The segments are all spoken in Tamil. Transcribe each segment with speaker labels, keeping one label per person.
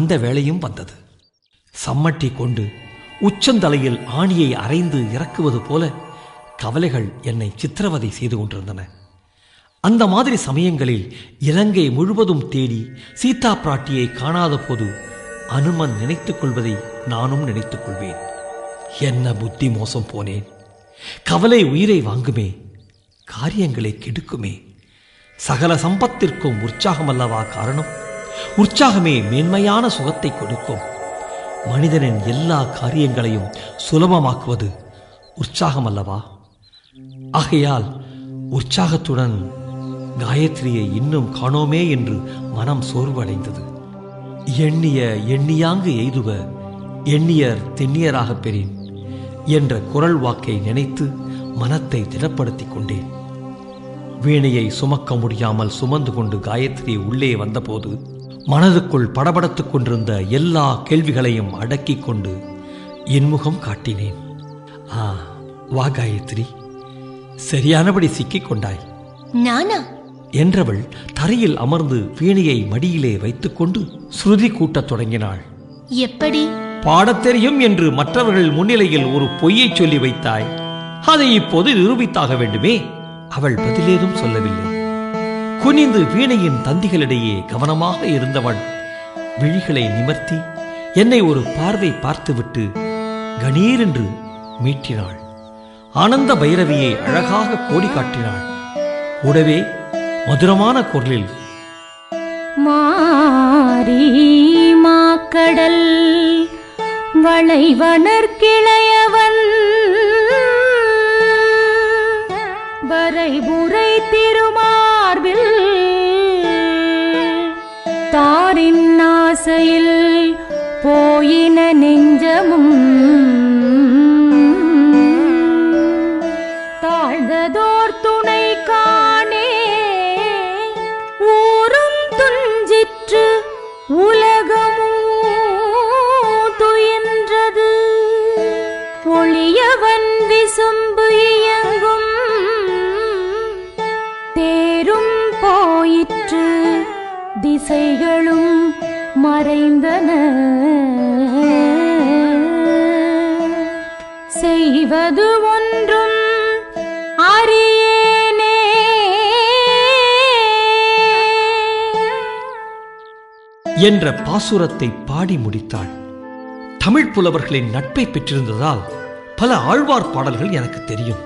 Speaker 1: அந்த வேளையும் வந்தது. சம்மட்டி கொண்டு உச்சந்தலையில் ஆணியை அரைந்து இறக்குவது போல கவலைகள் என்னை சித்திரவதை செய்து கொண்டிருந்தன. அந்த மாதிரி சமயங்களில் இலங்கை முழுவதும் தேடி சீதா பிராட்டியை காணாத போது அனுமன் நினைத்துக் கொள்வதை நானும் நினைத்துக் கொள்வேன். என்ன புத்தி மோசம் போனேன். கவலை உயிரை வாங்குமே. காரியங்களை கெடுக்குமே. சகல சம்பத்திற்கும் உற்சாகம் அல்லவா காரணம்? உற்சாகமே மேன்மையான சுகத்தை கொடுக்கும். மனிதனின் எல்லா காரியங்களையும் சுலபமாக்குவது உற்சாகம் அல்லவா? ஆகையால் உற்சாகத்துடன் காயத்ரியை இன்னும் காணோமே என்று மனம் சோர்வடைந்தது. எண்ணிய எண்ணியாங்கு எய்துவ எண்ணியர் தென்னியராகப் பெறேன் என்ற குரல் வாக்கை நினைத்து மனத்தை திடப்படுத்திக் கொண்டேன். வீணையை சுமக்க முடியாமல் சுமந்து கொண்டு காயத்ரி உள்ளே வந்தபோது மனதுக்குள் படபடத்துக் கொண்டிருந்த எல்லா கேள்விகளையும் அடக்கிக் கொண்டு என்முகம் காட்டினேன். ஆ வா காயத்ரி. சரியானபடி சிக்கிக் கொண்டாய்.
Speaker 2: நானா?
Speaker 1: என்றவள் தரையில் அமர்ந்து வீணையை மடியிலே வைத்துக்கொண்டு ஸ்ருதி கூட்டத் தொடங்கினாள்.
Speaker 2: எப்படி?
Speaker 1: பாடத் தெரியும் என்று மற்றவர்கள் முன்னிலையில் ஒரு பொய்யைச் சொல்லி வைத்தாய். அதை இப்போது நிரூபித்தாக வேண்டுமே. அவள் பதிலேதும் சொல்லவில்லை. குனிந்து வீணையின் தந்திகளிடையே கவனமாக இருந்தவள் விழிகளை நிமர்த்தி என்னை ஒரு பார்வை பார்த்துவிட்டு கணீரென்று மீட்டினாள். ஆனந்த பைரவியை அழகாக கோடி காட்டினாள். கூடவே மதுரமான குரலில்
Speaker 3: மாரி மாக்கடல் வளைவனர் கிளைய வரைபுரை திருமார்பில் தாரின் ஆசையில் போயின நெஞ்சமும் திசைகளும் மறைந்தன. செய்வது ஒன்றும் அறியேனே.
Speaker 1: என்ற பாசுரத்தை பாடி முடித்தாள். தமிழ் புலவர்களின் நட்பை பெற்றிருந்ததால் பல ஆழ்வார் பாடல்கள் எனக்கு தெரியும்.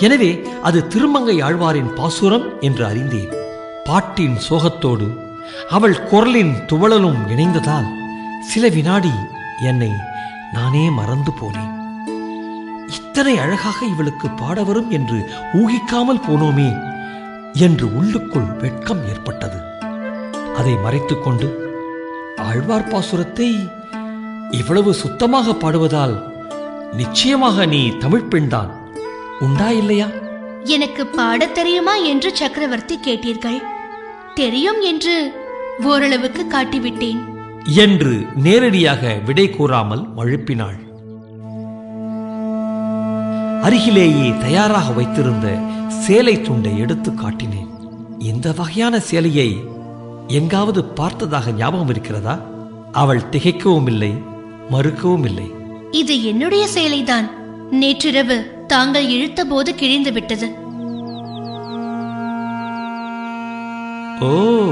Speaker 1: எனவே அது திருமங்கை ஆழ்வாரின் பாசுரம் என்று அறிந்தேன். பாட்டின் சோகத்தோடு அவள் குரலின் துவளலும் இணைந்ததால் சில வினாடி என்னை நானே மறந்து போனேன். இத்தனை அழகாக இவளுக்கு பாட வரும் என்று ஊகிக்காமல் போனோமே என்று உள்ளுக்குள் வெட்கம் ஏற்பட்டது. அதை மறைத்துக்கொண்டு ஆழ்வார் பாசுரத்தை இவ்வளவு சுத்தமாக பாடுவதால் நிச்சயமாக நீ தமிழ் பெண்தான். உண்டா இல்லையா?
Speaker 2: எனக்கு பாடத் தெரியுமா என்று சக்கரவர்த்தி கேட்டீர்கள். தெரியும் என்று ஓரளவுக்கு காட்டிவிட்டேன்.
Speaker 1: என்று நேரடியாக விடை கூறாமல் மழுப்பினாள் அருகிலேயே தயாராக வைத்திருந்த சேலை துண்டை எடுத்து காட்டினேன். இந்த வகையான சேலையை எங்காவது பார்த்ததாக ஞாபகம் இருக்கிறதா? அவள் திகைக்கவும் இல்லை மறுக்கவும் இல்லை
Speaker 2: இது என்னுடைய சேலைதான். நேற்றிரவு தாங்கள் இழுத்த போது கிழிந்து விட்டது
Speaker 1: ஓ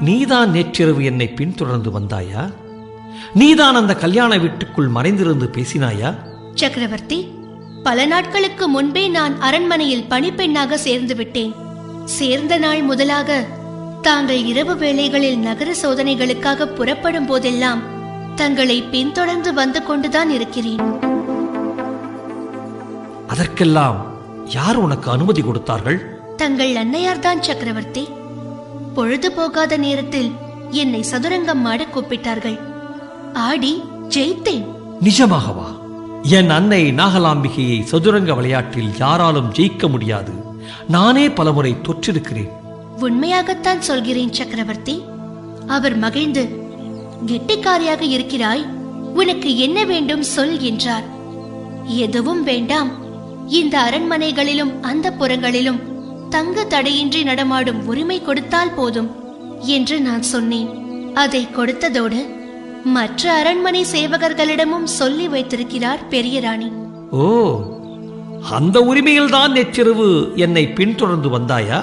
Speaker 1: நீதான் நேற்றிரவு என்னை பின்தொடர்ந்து வந்தாயா? நீதான் அந்த கல்யாண வீட்டுக்குள் மறைந்திருந்து பேசினாயா?
Speaker 2: சக்கரவர்த்தி பல நாட்களுக்கு முன்பே நான் அரண்மனையில் பணிப்பெண்ணாக சேர்ந்து விட்டேன். சேர்ந்த நாள் முதலாக தாங்கள் இரவு வேளைகளில் நகர சோதனைகளுக்காக புறப்படும் போதெல்லாம் தங்களை பின்தொடர்ந்து வந்து கொண்டுதான் இருக்கிறேன்.
Speaker 1: அதற்கெல்லாம் யார் உனக்கு அனுமதி கொடுத்தார்கள்?
Speaker 2: தங்கள் அன்னையார்தான் சக்கரவர்த்தி. பொழுது போகாத நேரத்தில் என்னை சதுரங்கம் ஆட கூப்பிட்டார்கள். ஆடி ஜெயித்தேன்.
Speaker 1: நிஜமாகவா? என் அன்னை நாகலாம்பிகையை சதுரங்க விளையாட்டில் யாராலும் ஜெயிக்க முடியாது. நானே பலமுறை தொற்றிருக்கிறேன்.
Speaker 2: உண்மையாகத்தான் சொல்கிறேன் சக்கரவர்த்தி. அவர் மகிழ்ந்து கெட்டிக்காரியாக இருக்கிறாய். உனக்கு என்ன வேண்டும் சொல் என்றார். எதுவும் வேண்டாம். இந்த அரண்மனைகளிலும் அந்த புறங்களிலும் தங்கு தடையின்றி நடமாடும் உரிமை கொடுத்தால் போதும் என்று நான் சொன்னேன். அதை கொடுத்ததோடு மற்ற அரண்மனை சேவகர்களிடமும் சொல்லி வைத்திருக்கிறார் பெரிய ராணி
Speaker 1: ஓ அந்த உரிமையில்தான் நேற்றிரவு என்னை பின்தொடர்ந்து வந்தாயா?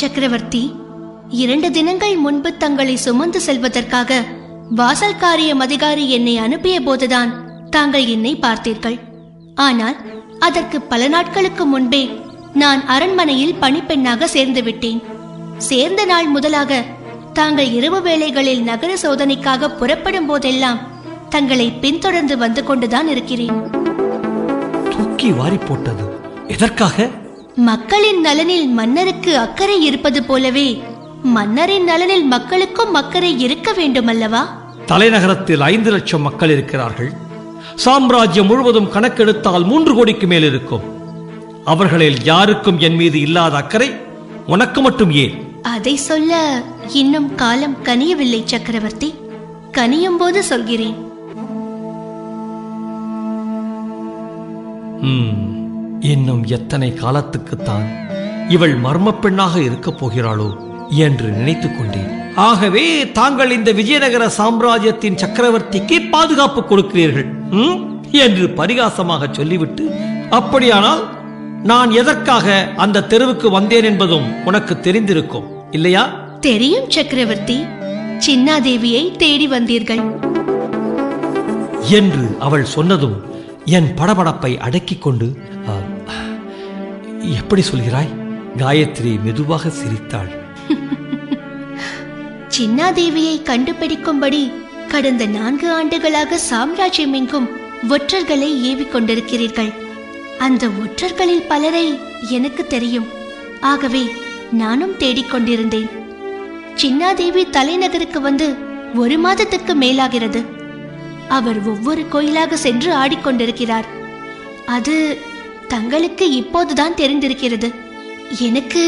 Speaker 2: சக்கரவர்த்தி இரண்டு தினங்கள் முன்பு தங்களை சுமந்து செல்வதற்காக வாசல் காரியம் அதிகாரி என்னை அனுப்பிய போதுதான் தாங்கள் என்னை பார்த்தீர்கள். ஆனால் அதற்கு பல நாட்களுக்கு முன்பே நான் அரண்மனையில் பணிப்பெண்ணாக சேர்ந்து விட்டேன் சேர்ந்த நாள் முதலாக தாங்கள் இரவு வேளைகளில் நகர சோதனைக்காக புறப்படும் போதெல்லாம் தங்களை பின்தொடர்ந்து வந்து கொண்டுதான் இருக்கிறேன்.
Speaker 1: தூக்கி வாரி போட்டது. எதற்காக?
Speaker 2: மக்களின் நலனில் மன்னருக்கு அக்கறை இருப்பது போலவே மன்னரின் நலனில் மக்களுக்கும் அக்கறை இருக்க வேண்டுமல்லவா?
Speaker 1: தலைநகரத்தில் ஐந்து லட்சம் மக்கள் இருக்கிறார்கள். சாம்ராஜ்யம் முழுவதும் கணக்கெடுத்தால் மூன்று கோடிக்கு மேல் இருக்கும். அவர்களில் யாருக்கும் என் மீது இல்லாத அக்கறை உனக்கு மட்டும் ஏன்?
Speaker 2: அதை சொல்ல இன்னும் காலம் கனியவில்லை சக்கரவர்த்தி. கனியும் போது சொல்கிறேன்.
Speaker 1: இன்னும் எத்தனை காலத்துக்குத்தான் இவள் மர்மப் பெண்ணாக இருக்கப் போகிறாளோ என்று நினைத்துக் கொண்டேன். ஆகவே தாங்கள் இந்த விஜயநகர சாம்ராஜ்யத்தின் சக்கரவர்த்திக்கு பாதுகாப்பு கொடுக்கிறீர்கள்? என்று பரிகாசமாக சொல்லிவிட்டு அப்படியானால் நான் எதற்காக அந்த தெருவுக்கு வந்தேன் என்பதும் உனக்கு தெரிந்திருக்கும் இல்லையா?
Speaker 2: தெரியும் சக்கரவர்த்தி. சின்னாதேவியை தேடி வந்தீர்கள்.
Speaker 1: என்று அவள் சொன்னதும் என் படபடப்பை அடக்கிக் கொண்டு "ஆ, எப்படி சொல்கிறாய்? காயத்ரி மெதுவாக சிரித்தாள்.
Speaker 2: சின்னாதேவியை கண்டுபிடிக்கும்படி கடந்த நான்கு ஆண்டுகளாக சாம்ராஜ்யம் எங்கும் ஒற்றர்களை ஏவிக் கொண்டிருக்கிறீர்கள். அந்த ஒற்றர்களில் பலரை எனக்கு தெரியும். ஆகவே நானும் தேடிக்கொண்டிருந்தேன் சின்னாதேவி தலைநகருக்கு வந்து ஒரு மாதத்துக்கு மேலாகிறது. அவர் ஒவ்வொரு கோயிலாக சென்று ஆடிக்கொண்டிருக்கிறார் அது தங்களுக்கு இப்போதுதான் தெரிந்திருக்கிறது. எனக்கு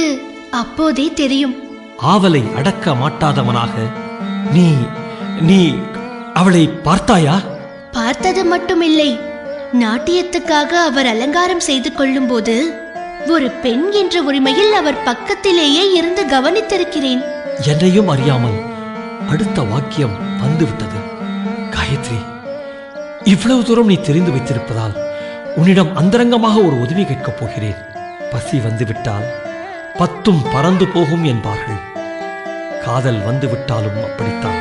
Speaker 2: அப்போதே தெரியும்.
Speaker 1: ஆவலை அடக்க மாட்டாதவனாக நீ நீ அவளை பார்த்தாயா?
Speaker 2: பார்த்தது மட்டுமில்லை. நாட்டியத்துக்காக அவர் அலங்காரம் செய்து கொள்ளும்போது ஒரு பெண் என்ற உரிமையில் அவர் பக்கத்திலேயே இருந்து கவனித்திருக்கிறேன்.
Speaker 1: என்னையும் அறியாமல் அடுத்த வாக்கியம் வந்துவிட்டது. காயத்ரி இவ்வளவு தூரம் நீ தெரிந்து வைத்திருப்பதால் உன்னிடம் அந்தரங்கமாக ஒரு உதவி கேட்கப் போகிறேன். பசி வந்துவிட்டால் பத்தும் பறந்து போகும் என்பார்கள். காதல் வந்துவிட்டாலும் அப்படித்தான்.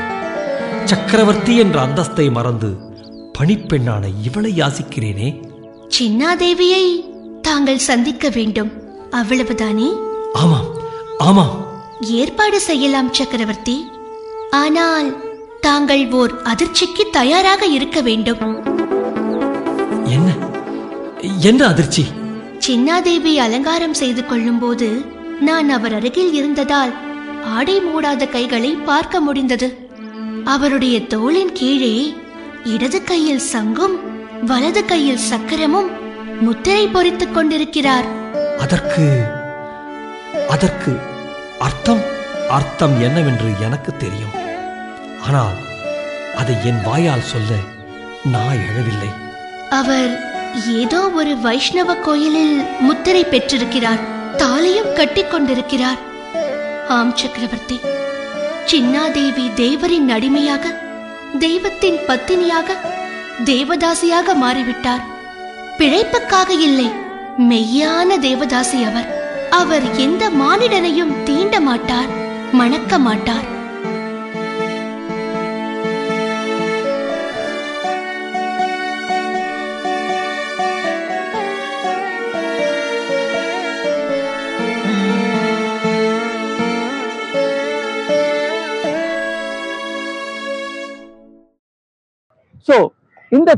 Speaker 1: சக்கரவர்த்தி என்ற அந்தஸ்தை மறந்து பணிப்பெண்ணான இவளை யாசிக்கிறேனே?
Speaker 2: சின்னாதேவியை தாங்கள் சந்திக்க வேண்டும். அவ்வளவுதானே?
Speaker 1: ஆமாம் ஆமாம்.
Speaker 2: ஏற்பாடு செய்யலாம் சக்கரவர்த்தி. ஆனால் தாங்கள் ஓர் அதிர்ச்சிக்கு தயாராக இருக்க வேண்டும்.
Speaker 1: என்ன? என்ன அதிர்ச்சி?
Speaker 2: சின்னாதேவி அலங்காரம் செய்து கொள்ளும்போது நான் அவர் அருகில் இருந்ததால் ஆடை மூடாத கைகளை பார்க்க முடிந்தது. அவருடைய தோளின் கீழே இடது கையில் சங்கும் வலது கையில் சக்கரமும் முத்திரை பொறித்துக் கொண்டிருக்கிறார்.
Speaker 1: அதற்கு அதற்கு அர்த்தம் அர்த்தம் என்னவென்று எனக்கு தெரியும். ஆனால் அதை என் வாயால் சொல்ல நான் எழவில்லை.
Speaker 2: அவர் ஏதோ ஒரு வைஷ்ணவ கோயிலில் முத்திரை பெற்றிருக்கிறார் தாலியும் கட்டிக் கொண்டிருக்கிறார். ஆம் சக்கரவர்த்தி சின்னாதேவி தேவரின் அடிமையாக தெய்வத்தின் பத்தினியாக தேவதாசியாக மாறிவிட்டார். பிழைப்புக்காக இல்லை மெய்யான தேவதாசி அவர். அவர் எந்த மானிடனையும் தீண்ட மாட்டார் மணக்க மாட்டார்.